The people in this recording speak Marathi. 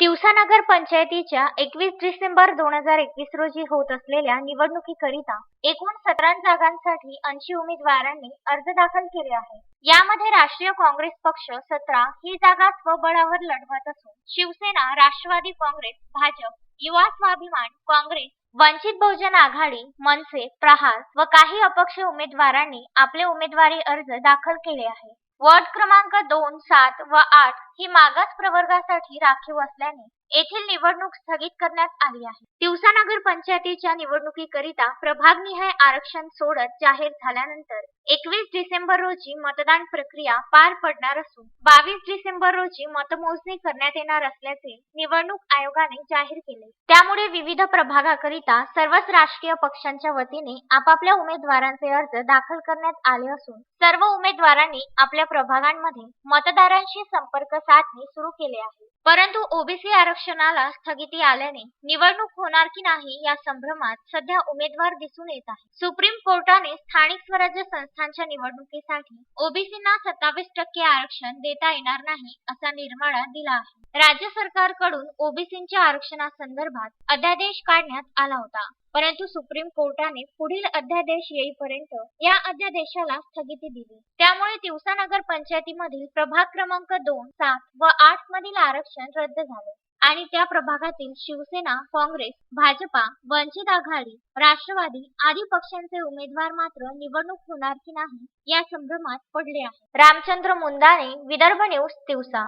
तिवसा नगर पंचायतीच्या एकवीस डिसेंबर दोन हजार एकवीस रोजी होत असलेल्या निवडणुकीकरिता एकूण सतरा जागांसाठी ऐंशी उमेदवारांनी अर्ज दाखल केले आहे यामध्ये राष्ट्रीय काँग्रेस पक्ष सतरा ही जागा स्वबळावर लढवत असून शिवसेना राष्ट्रवादी काँग्रेस भाजप युवा स्वाभिमान काँग्रेस वंचित बहुजन आघाडी मनसे प्रहार व काही अपक्ष उमेदवारांनी आपले उमेदवारी अर्ज दाखल केले आहे वॉर्ड क्रमांक दोन सात व आठ ही मागास प्रवर्गासाठी राखीव असल्याने येथील निवडणूक स्थगित करण्यात आली आहे. दिवसा नगर पंचायतीच्या निवडणुकीकरिता प्रभागनिहाय आरक्षण सोडत जाहीर झाल्यानंतर एकवीस डिसेंबर रोजी मतदान प्रक्रिया पार पडणार असून बावीस डिसेंबर रोजी मतमोजणी करण्यात येणार असल्याचे निवडणूक आयोगाने जाहीर केले. त्यामुळे विविध प्रभागाकरिता सर्वच राजकीय पक्षांच्या वतीने आपापल्या उमेदवारांचे अर्ज दाखल करण्यात आले असून सर्व उमेदवारांनी आपल्या प्रभागांमध्ये मतदारांशी संपर्क साधणे सुरू केले आहे. परंतु ओबीसी आरक्षणाला स्थगिती आल्याने निवडणूक होणार की नाही या संभ्रमात सध्या उमेदवार दिसून येत आहे सुप्रीम कोर्टाने स्थानिक स्वराज्य संस्थांच्या निवडणुकीसाठी ओबीसींना सत्तावीस टक्के आरक्षण देता येणार नाही असा निर्वाळा दिला आहे. राज्य सरकारकडून ओबीसींच्या आरक्षणासंदर्भात अध्यादेश काढण्यात आला होता परंतु सुप्रीम कोर्टाने पुढील अध्यादेश येईपर्यंत या अध्यादेशाला स्थगिती दिली. त्यामुळे दिवसानगर पंचायतीमधील प्रभाग क्रमांक दोन सात व आठ मधील आरक्षण रद्द झाले. आणि त्या प्रभागातील शिवसेना काँग्रेस भाजपा वंचित आघाडी राष्ट्रवादी आदी पक्षांचे उमेदवार मात्र निवडणूक होणार की नाही या संभ्रमात पडले आहे रामचंद्र मुंदाने विदर्भ न्यूज दिवसा